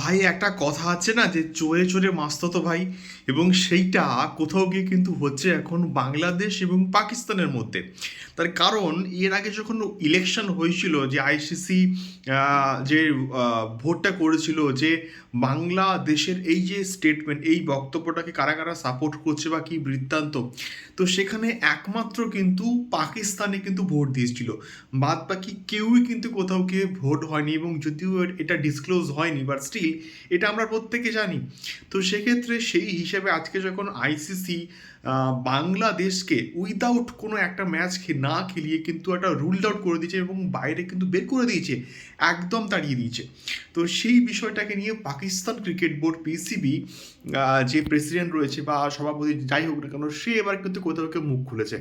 ভাই, একটা কথা আছে না যে, চোরে চোরে মাস্ততো ভাই। এবং সেইটা কোথাও গিয়ে কিন্তু হচ্ছে এখন বাংলাদেশ এবং পাকিস্তানের মধ্যে। তার কারণ, এর আগে যখন ইলেকশন হয়েছিল যে আইসিসি যে ভোটটা করেছিল যে বাংলাদেশের এই যে স্টেটমেন্ট এই বক্তব্যটাকে কারা কারা সাপোর্ট করছে বা কী বৃত্তান্ত, তো সেখানে একমাত্র কিন্তু পাকিস্তানে কিন্তু ভোট দিয়েছিল। বাদ বাকি কেউই কিন্তু কোথাও গিয়ে ভোট হয়নি এবং যদিও এটা ডিসক্লোজ হয়নি বাট স্টিল এটা আমরা প্রত্যেকে জানি। তো সেক্ষেত্রে সেই হিসেবে আজকে যখন আইসিসি বাংলাদেশকে উইদাউট কোনো একটা ম্যাচ না খেলিয়ে কিন্তু একটা রুল আউট করে দিয়েছে এবং বাইরে কিন্তু বের করে দিয়েছে, একদম তাড়িয়ে দিয়েছে। তো সেই বিষয়টাকে নিয়ে পাকিস্তান ক্রিকেট বোর্ড পিসিবি যে প্রেসিডেন্ট রয়েছে বা সভাপতি যাই হোক না কেন, সে এবার কিন্তু কোথাও কেউ মুখ খুলেছে।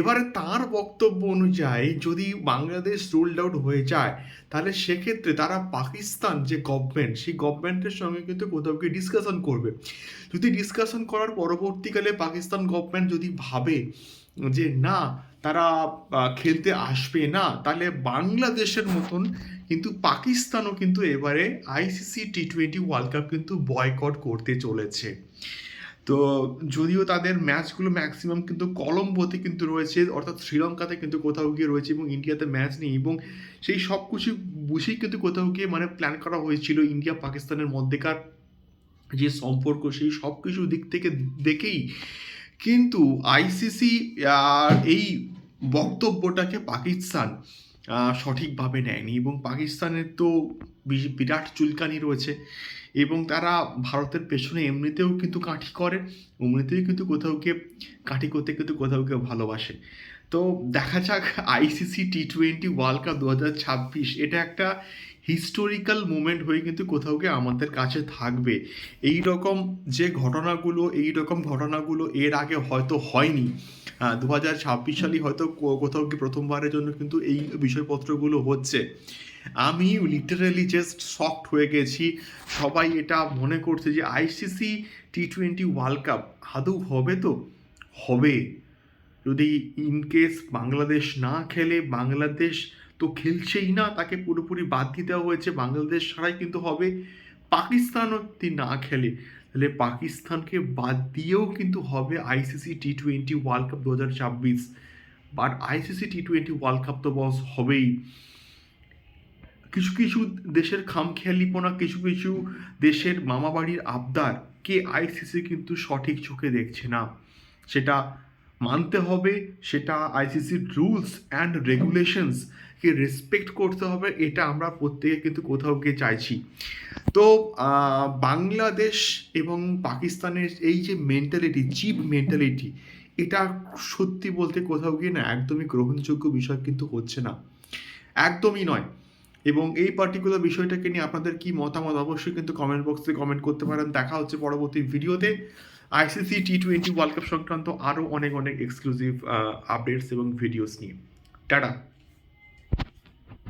এবারে তার বক্তব্য অনুযায়ী যদি বাংলাদেশ রুলড আউট হয়ে যায়, তাহলে সেক্ষেত্রে তারা পাকিস্তান যে গভর্নমেন্ট সেই গভর্নমেন্টের সঙ্গে কিন্তু কোথাও গিয়ে ডিসকাশন করবে। যদি ডিসকাশন করার পরবর্তীকালে পাকিস্তান গভর্নমেন্ট যদি ভাবে যে না, তারা খেলতে আসবে না, তাহলে বাংলাদেশের মতন কিন্তু পাকিস্তানও কিন্তু এবারে ICC T twenty world cup কিন্তু বয়কট করতে চলেছে। তো যদিও তাদের ম্যাচগুলো ম্যাক্সিমাম কিন্তু কলম্বোতে কিন্তু রয়েছে, অর্থাৎ শ্রীলঙ্কাতে কিন্তু কোথাও গিয়ে রয়েছে এবং ইন্ডিয়াতে ম্যাচ নেই এবং সেই সব কিছু বুঝেই কিন্তু কোথাও গিয়ে মানে প্ল্যান করা হয়েছিল ইন্ডিয়া পাকিস্তানের মধ্যেকার যে সম্পর্ক, সেই সব কিছু দিক থেকে দেখেই কিন্তু আইসিসি এই বক্তব্যটাকে পাকিস্তান সঠিকভাবে নেয়নি এবং পাকিস্তানের তো বিরাট চুলকানি রয়েছে এবং তারা ভারতের পেছনে এমনিতেও কিন্তু কাঠি করে, এমনিতেই কিন্তু কোথাও গিয়ে কাঠি করতে কিন্তু কোথাও কেউ ভালোবাসে। তো দেখা যাক ICC T twenty world cup দু হাজার ছাব্বিশ। এটা একটা হিস্টোরিক্যাল মুমেন্ট হয়ে কিন্তু কোথাও গিয়ে আমাদের কাছে থাকবে। এই রকম যে ঘটনাগুলো এই রকম ঘটনাগুলো এর আগে হয়তো হয়নি। দু হাজার ছাব্বিশ সালে হয়তো কোথাও গিয়ে প্রথমবারের জন্য কিন্তু এই বিষয়পত্রগুলো হচ্ছে। আমি লিটারালি জাস্ট শকড হয়ে গেছি। সবাই এটা মনে করছে যে ICC T twenty world cup আদৌ হবে তো? হবে। যদি ইনকেস বাংলাদেশ না খেলে, বাংলাদেশ তো খেলছেই না, তাকে পুরোপুরি বাদ দেওয়া হয়েছে, বাংলাদেশ ছাড়াই কিন্তু হবে, পাকিস্তানও যদি না খেলে, তাহলে পাকিস্তানকে বাদ দিয়েও কিন্তু হবে ICC T twenty world cup দু হাজার ছাব্বিশ। But ICC T twenty world cup তো বস হবেই। কিছু কিছু দেশের খামখেয়ালিপনা, কিছু কিছু দেশের মামাবাড়ির আবদার, কে আইসিসি কিন্তু সঠিক চোখে দেখছে না। সেটা মানতে হবে, সেটা আইসিসির রুলস অ্যান্ড রেগুলেশনসকে রেসপেক্ট করতে হবে, এটা আমরা প্রত্যেকে কিন্তু কোথাও গিয়ে চাইছি। তো বাংলাদেশ এবং পাকিস্তানের এই যে মেন্টালিটি চিপ মেন্টালিটি এটা সত্যি বলতে কোথাও গিয়ে না একদমই গ্রহণযোগ্য বিষয় কিন্তু হচ্ছে না। একদমই নয়। এবং এই পার্টিকুলার বিষয়টাকে নিয়ে আপনাদের কি মতামত, অবশ্যই কিন্তু কমেন্ট বক্সে কমেন্ট করতে পারেন। দেখা হচ্ছে পরবর্তী ভিডিওতে ICC T twenty world cup সংক্রান্ত আরও অনেক অনেক এক্সক্লুসিভ আপডেটস এবং ভিডিওস নিয়ে। টাটা।